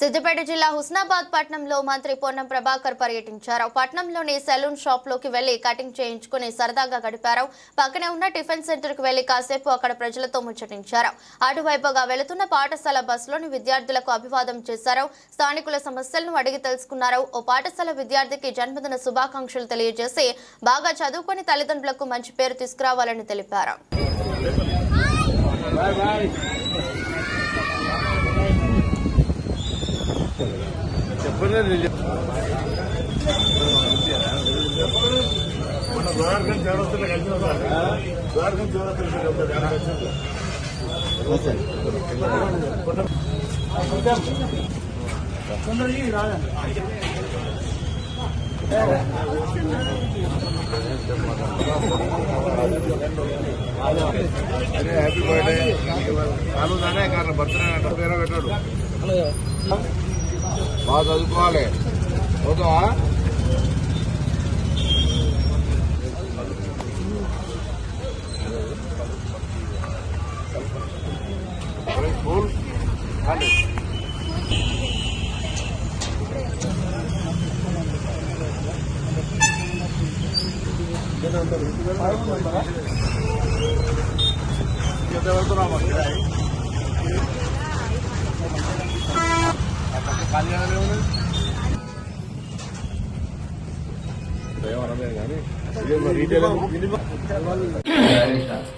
సిద్దిపేట జిల్లా హుస్నాబాద్ పట్టణంలో మంత్రి పొన్నం ప్రభాకర్ పర్యటించారు. పట్టణంలోని సెలూన్ షాప్లోకి వెళ్ళి కటింగ్ చేయించుకుని సరదాగా గడిపారు. పక్కనే ఉన్న టిఫిన్ సెంటర్కు వెళ్ళి కాసేపు అక్కడ ప్రజలతో ముచ్చటించారు. అటువైపుగా వెళుతున్న పాఠశాల బస్సులోని విద్యార్థులకు అభివాదం చేశారు. స్థానికుల సమస్యలను అడిగి తెలుసుకున్నారు. ఓ పాఠశాల విద్యార్థికి జన్మదిన శుభాకాంక్షలు తెలియజేసి బాగా చదువుకొని తల్లిదండ్రులకు మంచి పేరు తీసుకురావాలని తెలిపారు. మన ద్వారకం చౌరస్తలో కలిసిన ద్వారకం చౌరస్తలో హ్యాపీ బర్త్డే చాలు దానే బర్త్డే పేరు పెట్టాడు. బాగా చదువుకోవాలి పోతావా స్కూల్ ఎంత వెళ్తున్నామా ఖాళీ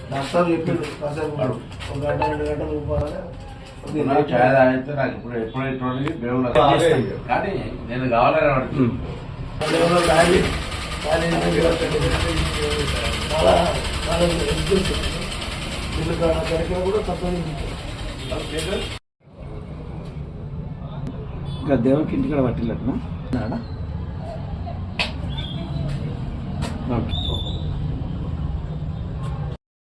డాక్టర్ చెప్పిండు కాసేపు ఒక గంట రెండు గంటలు ఊపాలని నాకు ఛాయ్ తాగితే నాకు ఇప్పుడు ఎప్పుడైతే దేవుడు కానీ నేను కావాలని అడుగుతున్నాను కూడా తప్పని ఇంకా దేవునికి ఇంటికాడ పట్టిల్లట్నా ఓకే.